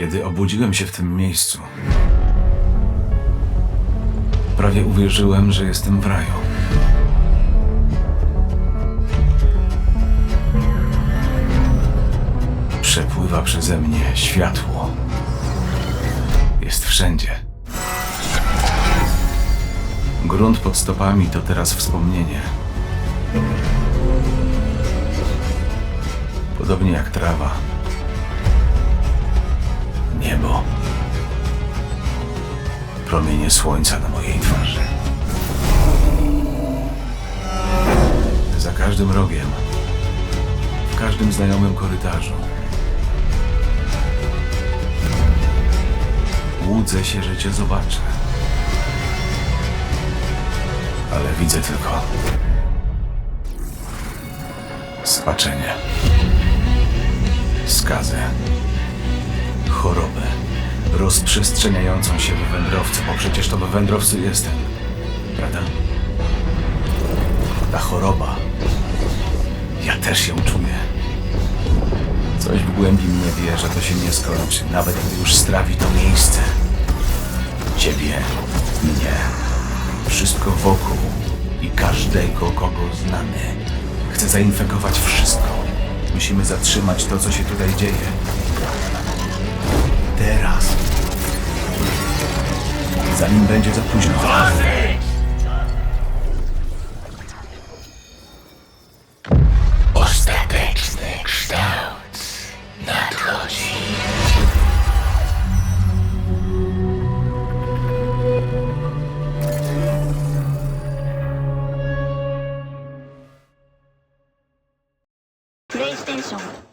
Kiedy obudziłem się w tym miejscu, prawie uwierzyłem, że jestem w raju. Przepływa przeze mnie światło. Jest wszędzie. Grunt pod stopami to teraz wspomnienie. Podobnie jak trawa. Niebo. Promienie słońca na mojej twarzy. Za każdym rogiem, w każdym znajomym korytarzu. Łudzę się, że cię zobaczę. Ale widzę tylko spaczenie, skazę chorobę rozprzestrzeniającą się w wędrowcu, bo przecież to w wędrowcu jestem, prawda? Ta choroba, ja też ją czuję. Coś w głębi mnie wie, że to się nie skończy, nawet gdy już strawi to miejsce. Ciebie, mnie, wszystko wokół i każdego, kogo znamy. Chcę zainfekować wszystko. Musimy zatrzymać to, co się tutaj dzieje. Teraz. Zanim będzie za późno. Ostateczny プレイステーション